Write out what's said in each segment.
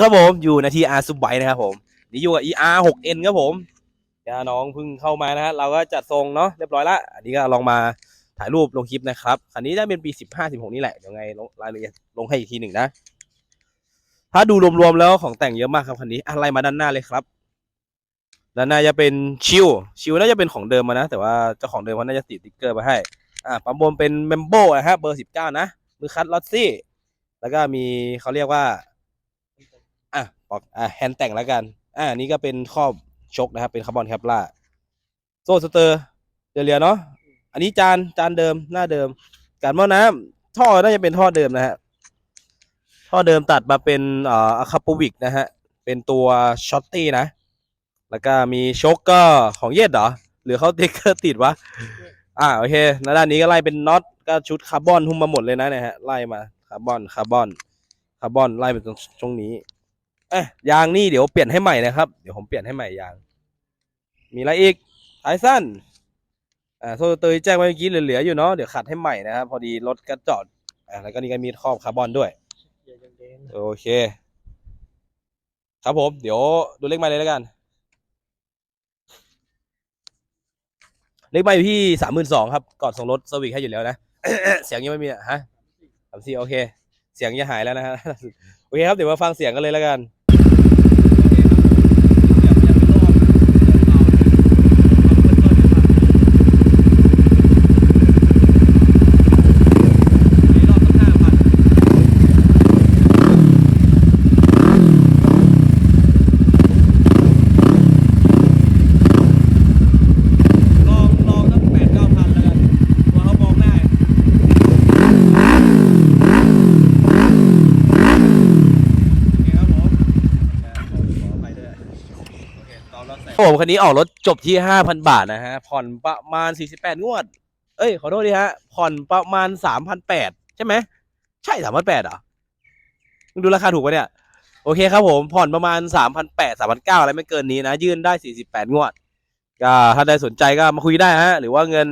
ครับผมอยู่นาทีอาร์ซุบไบนะครับผมนี่อยู่กับ ER 6N ครับผมยาน้องเพิ่งเข้ามานะฮะเราก็จัดทรงเนาะเรียบร้อยละอันนี้ก็ลองมาถ่ายรูปลงคลิปนะครับคันนี้ได้เป็นปี 15 16 นี่แหละเดี๋ยวไงลงรายละเอียดลงให้อีกทีหนึ่งนะ ถ้าดูรวมๆแล้วของแต่งเยอะมากครับคันนี้อะไรมาด้านหน้าเลยครับด้านหน้าจะเป็นชิวชิวน่าจะเป็นของเดิมมานะ แต่ว่าเจ้าของเดิมเขาน่าจะติดติ๊กเกอร์มาให้อ่าปั๊มบนเป็นเมมโบนะฮะเบอร์สิบเก้านะมือคัดลอตซี่แล้วก็มีเขาเรียกว่า ออกอะแฮนด์แต่งแล้วกัน อ่านี่ก็เป็นครอบชกนะครับ เป็นคาร์บอนแคปล่าโซ่สเตอร์เรียๆเนาะอันนี้จานจานเดิมหน้าเดิม การหม้อน้ำท่อน่าจะเป็นท่อเดิมนะฮะท่อเดิมตัดมาเป็นอ่ออะคาปูวิกนะฮะเป็นตัวช็อตตี้นะ แล้วก็มีชกก็ของเย็ดเหรอ หรือเขาติ๊กเกอร์ติดวะ อ่าโอเคแล้วด้านนี้ก็ไล่เป็นน็อตก็ชุดคาร์บอนหุ้มมาหมดเลยนะเนี่ยฮะไล่มาคาร์บอนคาร์บอนคาร์บอนไล่ไปตรงตรงนี้ อ้ยยางนี่เดี๋ยวเปลี่ยนให้ใหม่นะครับ เดี๋ยวผมเปลี่ยนให้ใหม่ยาง มีอะไรอีกท้ายสั้นอ่าโซเตอร์แจ้งไว้เมื่อกี้เหลือๆอยู่เนาะเดี๋ยวขัดให้ใหม่นะครับพอดีรถก็จอดอ่าแล้วก็นี่ก็มีครอบคาร์บอนด้วยโอเค ครับผม เดี๋ยวดูเลขไม้เลยแล้วกัน เลขไม้อยู่ที่สามหมื่นสองครับก่อนส่งรถสวิกให้อยู่แล้วนะเสียงยังไม่มีอะฮะสามสี่โอเค เสียงจะหายแล้วนะฮะโอเคครับเดี๋ยวมาฟังเสียงกันเลยแล้วกัน ลองลองตั้งแปดเก้าพันแล้วกันตัวเขามองได้โอเคครับผมขอไปด้วยโอเคตอนรับแสง ผมคันนี้ออกรถจบที่ห้าพันบาทนะฮะ ผ่อนประมาณสี่สิบแปดงวด เอ้ย ขอโทษดีฮะ ผ่อนประมาณสามพันแปดใช่ไหม ใช่สามพันแปดเหรอมึงดูราคาถูกปะเนี่ย โอเคครับผม ผ่อนประมาณสามพันแปดสามพันเก้าอะไรไม่เกินนี้นะ ยื่นได้สี่สิบแปดงวด ก็ถ้าได้สนใจก็มาคุยได้ฮะ หรือว่าเงิน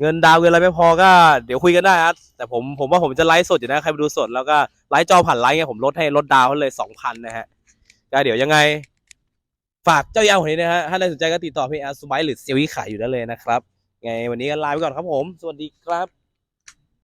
เงินดาวเงินอะไรไม่พอก็เดี๋ยวคุยกันได้ครับแต่ผมผมว่าผมจะไลฟ์สดอยู่นะใครไปดูสดแล้วก็ไลฟ์จอผ่านไลฟ์ไงผมลดให้ลดดาวเลยสองพันนะฮะก็เดี๋ยวยังไง ฝากเจ้ายาวคนนี้นะฮะถ้าใครสนใจก็ติดต่อพี่แอร์สบายหรือเซลวี่ขายอยู่ได้เลยนะครับ ไงวันนี้ก็ลาไปก่อนครับผม สวัสดีครับ